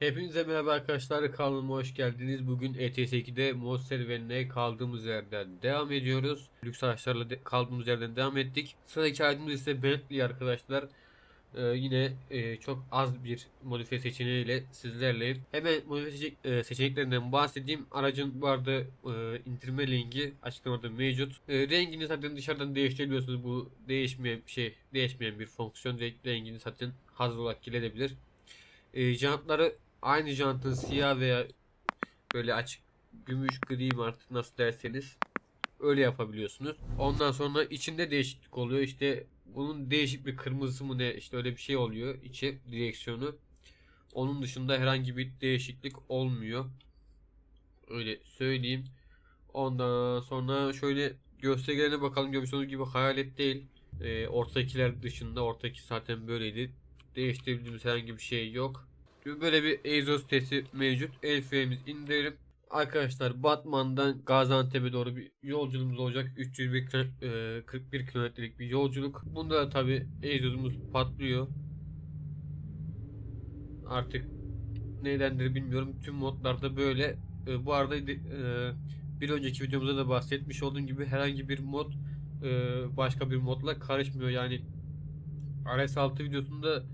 Hepinize merhaba arkadaşlar kanalıma hoş geldiniz. Bugün E ETS2'de mod serüvenine kaldığımız yerden devam ediyoruz. Lüks araçlarla de- kaldığımız yerden devam ettik. Sıradaki aydımız ise Bentley arkadaşlar. Ee, yine e, çok az bir modifiye seçeneğiyle sizlerleyim. Hemen modifiye seçe- e, seçeneklerinden bahsedeyim. Aracın bu arada e, indirme linki açıklamada mevcut. E, rengini zaten dışarıdan değiştirebiliyorsunuz. Bu değişmeyen şey değişmeyen bir fonksiyon. Renk- Rengini zaten hazır olarak girebilir. E, jantları aynı jantın siyah veya böyle açık gümüş gri artık nasıl derseniz öyle yapabiliyorsunuz. Ondan sonra içinde değişiklik oluyor. İşte bunun değişik bir kırmızısı mı ne işte öyle bir şey oluyor içi direksiyonu. Onun dışında herhangi bir değişiklik olmuyor. Öyle söyleyeyim. Ondan sonra şöyle göstergelerine bakalım. Görmüş olduğunuz gibi hayalet değil. Ee, ortakiler dışında ortaki zaten böyleydi. Değiştirebildiğimiz herhangi bir şey yok. Böyle bir egzoz sesi mevcut. El frenimizi indirelim. Arkadaşlar Batman'dan Gaziantep'e doğru bir yolculuğumuz olacak. 301 kilo- e, 41 kilometrelik bir yolculuk. Bunda da tabi egzozumuz patlıyor. Artık nedendir bilmiyorum. Tüm modlarda böyle. E, bu arada e, bir önceki videomuzda da bahsetmiş olduğum gibi herhangi bir mod başka bir modla karışmıyor. Yani RS6 videosunda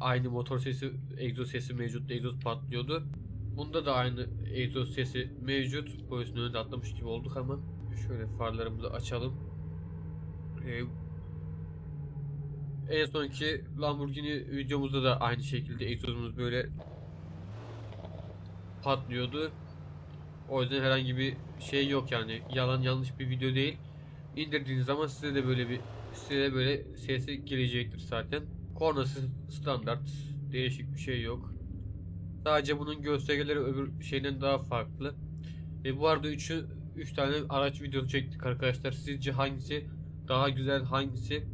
aynı motor sesi, egzoz sesi mevcut, egzoz patlıyordu. Bunda da aynı egzoz sesi mevcut. Polisin önünde atlamış gibi olduk ama şöyle farlarımızı açalım. Ee, en sonki Lamborghini videomuzda da aynı şekilde egzozumuz böyle patlıyordu. O yüzden herhangi bir şey yok yani yalan yanlış bir video değil. İndirdiğiniz zaman size de böyle bir size de böyle sesi gelecektir zaten. Kornası standart. Değişik bir şey yok. Sadece bunun göstergeleri öbür şeyden daha farklı. E bu arada 3'ü 3 tane araç videosu çektik arkadaşlar. Sizce hangisi daha güzel, hangisi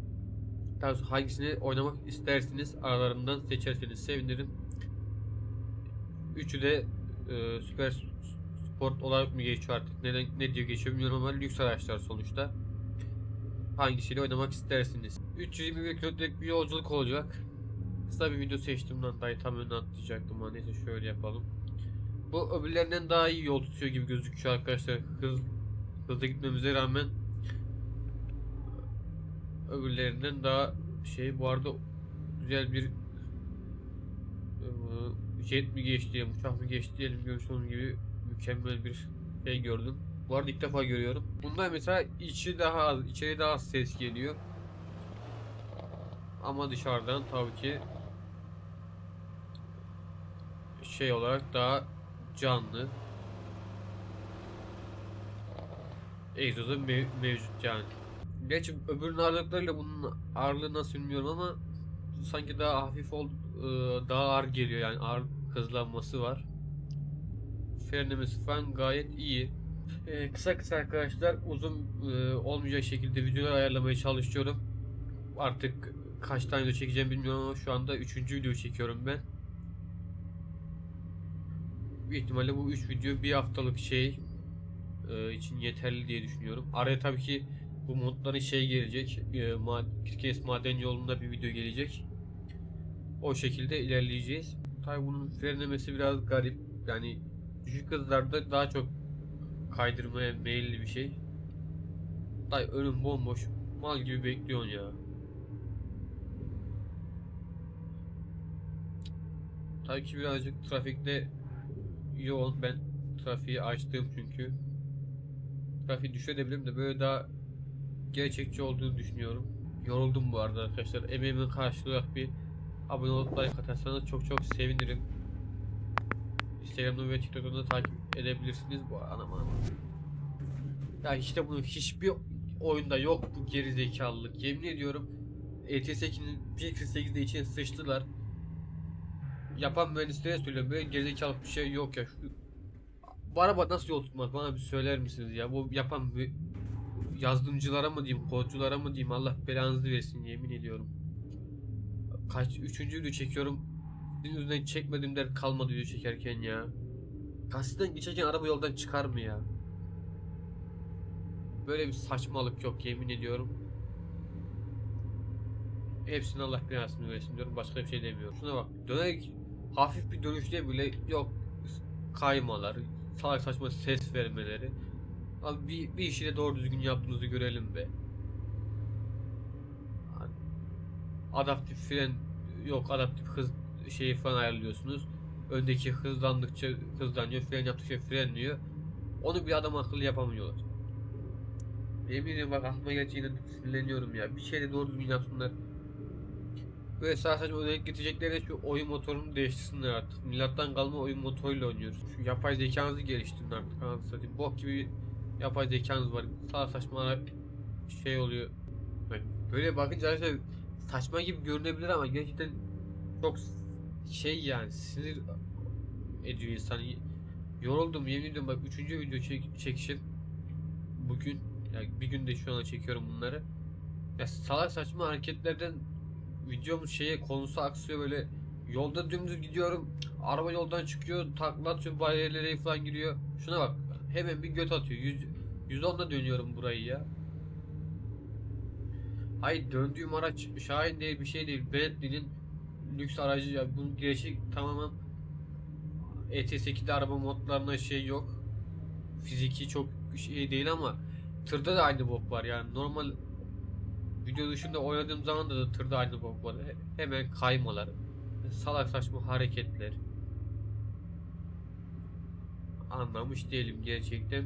hangisini oynamak istersiniz? Aralarından seçerseniz sevinirim. Üçü de e, süper sport olarak mı geçiyor artık? Neden ne diyor geçiyor bilmiyorum ama lüks araçlar sonuçta. Hangisiyle oynamak istersiniz? 321 kilometrelik bir yolculuk olacak. Kısa bir video seçtim lan dayı tam önüne atlayacaktım ama neyse şöyle yapalım. Bu öbürlerinden daha iyi yol tutuyor gibi gözüküyor arkadaşlar. Hız, hızlı gitmemize rağmen öbürlerinden daha şey bu arada güzel bir eee, jet mi geçti uçak mı geçti diyelim olduğunuz gibi mükemmel bir şey gördüm. Bu arada ilk defa görüyorum. Bunda mesela içi daha az, içeri daha az ses geliyor. Ama dışarıdan tabii ki şey olarak daha canlı. Egzozu mev- mevcut yani. Gerçi öbürünün ağırlıklarıyla bunun ağırlığı nasıl bilmiyorum ama sanki daha hafif ol, e, daha ağır geliyor yani ağır hızlanması var. Frenlemesi falan gayet iyi. E, kısa kısa arkadaşlar uzun e, olmayacak şekilde videolar ayarlamaya çalışıyorum. Artık kaç tane video çekeceğim bilmiyorum ama şu anda 3. video çekiyorum ben. Büyük ihtimalle bu 3 video bir haftalık şey e, için yeterli diye düşünüyorum. Araya tabii ki bu modların şey gelecek. E, ma Kirkenes maden yolunda bir video gelecek. O şekilde ilerleyeceğiz. Tabii bunun frenlemesi biraz garip. Yani düşük hızlarda daha çok kaydırmaya meyilli bir şey. Dayı önüm bomboş. Mal gibi bekliyorsun ya. Tabii ki birazcık trafikte yoğun. Ben trafiği açtım çünkü. Trafiği düşürebilirim de böyle daha gerçekçi olduğunu düşünüyorum. Yoruldum bu arada arkadaşlar. Emeğimin karşılığı bir abone olup like atarsanız çok çok sevinirim. Instagram'da ve TikTok'ta takip edebilirsiniz bu anam anam. Ya işte bunun hiçbir oyunda yok bu gerizekalılık. Yemin ediyorum E ETS2'nin 1.48'de içine sıçtılar. Yapan mühendislere söylüyorum böyle gerizekalı bir şey yok ya. Şu, bu araba nasıl yol tutmaz bana bir söyler misiniz ya? Bu yapan bir yazılımcılara mı diyeyim, kodculara mı diyeyim Allah belanızı versin yemin ediyorum. Kaç üçüncü video çekiyorum. Sizin yüzünden çekmedim der kalmadı video çekerken ya. Karşıdan geçerken araba yoldan çıkar mı ya? Böyle bir saçmalık yok yemin ediyorum. Hepsini Allah belasını versin diyorum. Başka bir şey demiyorum. Şuna bak. Dönerek hafif bir dönüşte bile yok kaymalar, salak saçma ses vermeleri. Abi bir, bir işi de doğru düzgün yaptığınızı görelim be. Adaptif fren yok adaptif hız şeyi falan ayarlıyorsunuz. Öndeki hızlandıkça hızlanıyor, fren yaptıkça frenliyor. Onu bir adam akıllı yapamıyorlar. Ediyorum bak aklıma gerçekten sinirleniyorum ya. Bir şey de doğru düzgün yapsınlar. Böyle sadece özellik getirecekleri şu oyun motorunu değiştirsinler artık. Milattan kalma oyun motoruyla oynuyoruz. Şu yapay zekanızı geliştirin artık. Anasını. Bok gibi yapay zekanız var. Sağ saçma şey oluyor. Böyle bakınca arkadaşlar saçma gibi görünebilir ama gerçekten çok şey yani sinir ediyor insanı. Yoruldum yemin ediyorum. Bak üçüncü video çek çekişim bugün. Yani bir günde şu an çekiyorum bunları. Ya salak saçma hareketlerden videomun şeye konusu aksıyor böyle. Yolda dümdüz gidiyorum araba yoldan çıkıyor takla atıyor bariyerlere falan giriyor. Şuna bak hemen bir göt atıyor. 100 110'da dönüyorum burayı ya. Hayır döndüğüm araç Şahin değil bir şey değil Bentley'nin lüks aracı ya. Bunun girişi tamamen ET8'de araba modlarına şey yok. Fiziki çok şey değil ama tırda da aynı bok var yani. Normal video dışında oynadığım zaman da, da tırda aynı bok var. He- hemen kaymalar salak saçma hareketler. Anlamış değilim gerçekten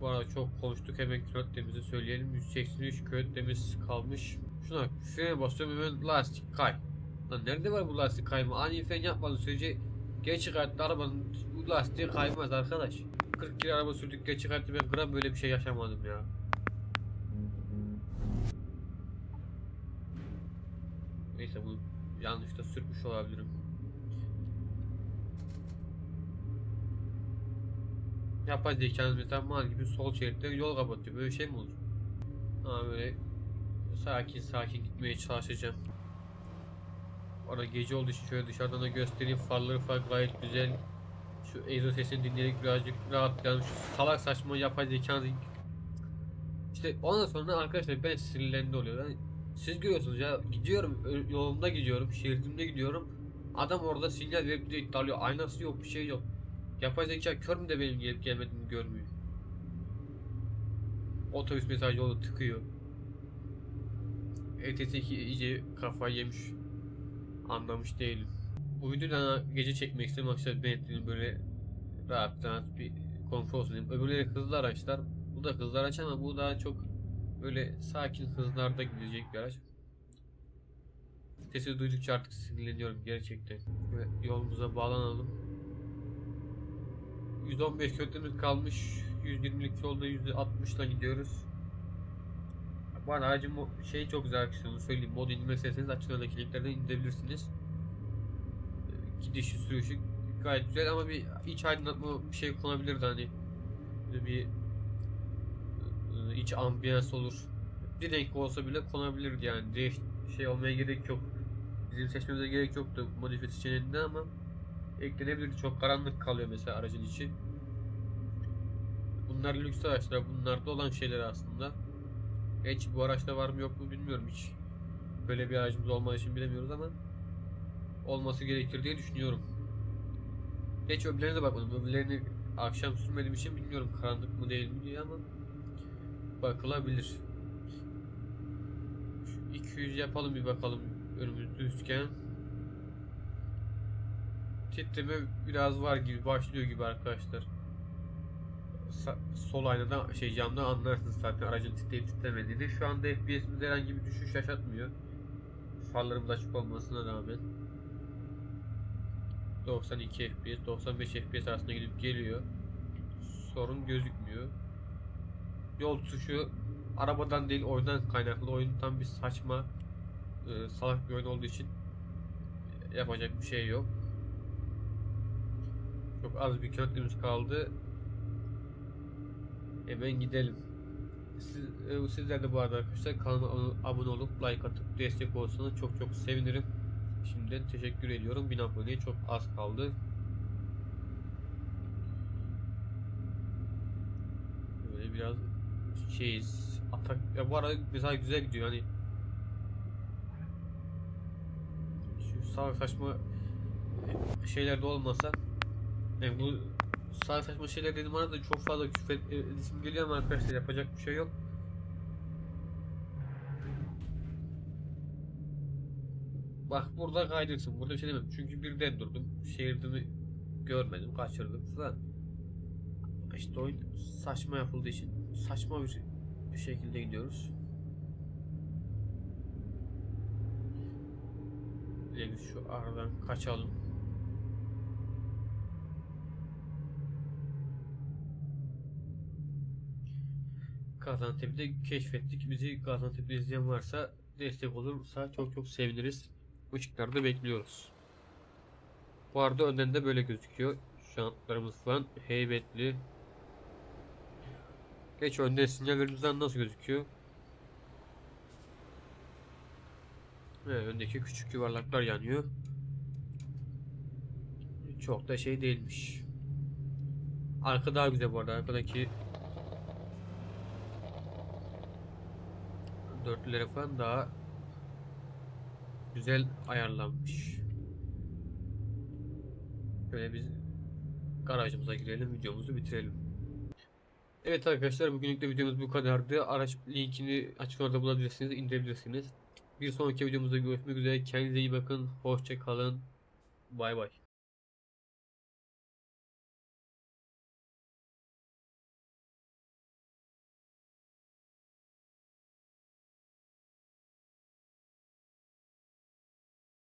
bu arada çok konuştuk hemen kilometremizi söyleyelim. 183 kilometremiz kalmış. Şuna frene basıyorum hemen lastik kay. Lan nerede var bu lastik kayma? Ani fren yapmadığın sürece geç çıkarttı arabanın bu lastiği kaymaz arkadaş. 40 kere araba sürdük geç çıkarttı. Ben gram böyle bir şey yaşamadım ya. Neyse bu yanlışta sürmüş olabilirim. Yapay zekanız mesela mal gibi sol şeritte yol kapatıyor. Böyle şey mi olur? Ha böyle sakin sakin gitmeye çalışacağım. Orada gece olduğu için şöyle dışarıdan da göstereyim. Farları falan gayet güzel. Şu egzoz sesini dinleyerek birazcık rahatlayalım. Şu salak saçma yapay zekanızı işte ondan sonra arkadaşlar ben sinirlendi oluyor. Yani siz görüyorsunuz ya gidiyorum yolumda gidiyorum şeridimde gidiyorum adam orada sinyal verip de iddialıyor aynası yok bir şey yok yapay zeka kör mü de benim gelip gelmediğimi görmüyor? Otobüs mesela yolu tıkıyor. ETS2 iyice kafayı yemiş. Anlamış değilim. Bu videodan gece çekmek istedim arkadaşlar. Bentley'nin böyle rahat rahat bir konfor olsun öbürleri hızlı araçlar. Bu da hızlı araç ama bu daha çok böyle sakin hızlarda gidecek bir araç. Sesi duydukça artık sinirleniyorum gerçekten. Ve yolumuza bağlanalım. 115 kilometremiz kalmış. 120'lik yolda %60'la gidiyoruz. Bu arada aracın şey çok güzel aksiyonu söyleyeyim. Mod indirme isterseniz açıklamadaki linklerden indirebilirsiniz. Ee, Gidişi sürüşü gayet güzel ama bir iç aydınlatma bir şey konabilirdi hani. Bir e, iç ambiyans olur. Bir renk olsa bile konabilirdi yani. Değiş şey olmaya gerek yok. Bizim seçmemize gerek yoktu modifiye seçeneğinde ama eklenebilirdi. Çok karanlık kalıyor mesela aracın içi. Bunlar lüks araçlar. Bunlarda olan şeyler aslında. Hiç bu araçta var mı yok mu bilmiyorum hiç. Böyle bir aracımız olmadığı için bilemiyoruz ama olması gerekir diye düşünüyorum. Geç öbürlerine de bakmadım. Öbürlerini akşam sürmediğim için bilmiyorum karanlık mı değil mi diye ama bakılabilir. Şu 200 yapalım bir bakalım önümüz düzken. Titreme biraz var gibi başlıyor gibi arkadaşlar. Sa- sol aynada şey camda anlarsınız zaten aracın titreyip titremediğini. Şu anda FPS'imiz herhangi bir düşüş yaşatmıyor. Farlarımız açık olmasına rağmen. 92 FPS, 95 FPS arasında gidip geliyor. Sorun gözükmüyor. Yol tutuşu arabadan değil oyundan kaynaklı. Oyun tam bir saçma salak bir oyun olduğu için yapacak bir şey yok. Az bir kilometremiz kaldı. Hemen gidelim. Siz, e, sizler de bu arada arkadaşlar kanalıma abone- olup like atıp destek olursanız çok çok sevinirim. Şimdiden teşekkür ediyorum. 1000 aboneye çok az kaldı. Böyle biraz şeyiz. Atak ya bu arada mesela güzel gidiyor hani şu sağ saçma şeylerde olmasa yani bu sağ saçma şeyler dedim bana da çok fazla küfür e, isim geliyor ama arkadaşlar yapacak bir şey yok. Bak burada kaydırsın. Burada bir şey demem. Çünkü birden durdum. Şehirimi görmedim. Kaçırdım falan. İşte oyun saçma yapıldığı için saçma bir, bir şekilde gidiyoruz. Yani şu aradan kaçalım. Gaziantep'te keşfettik. Bizi Gaziantep'te izleyen varsa destek olursa çok çok seviniriz. Işıklarda bekliyoruz. Bu arada önden de böyle gözüküyor. Şantlarımız falan heybetli. Geç önde sinyallerimizden nasıl gözüküyor? Evet, öndeki küçük yuvarlaklar yanıyor. Çok da şey değilmiş. Arka daha güzel bu arada. Arkadaki dörtlülere falan daha güzel ayarlanmış. Böyle biz garajımıza girelim, videomuzu bitirelim. Evet arkadaşlar bugünlük de videomuz bu kadardı. Araç linkini açıklamada bulabilirsiniz, indirebilirsiniz. Bir sonraki videomuzda görüşmek üzere. Kendinize iyi bakın. Hoşça kalın. Bay bay.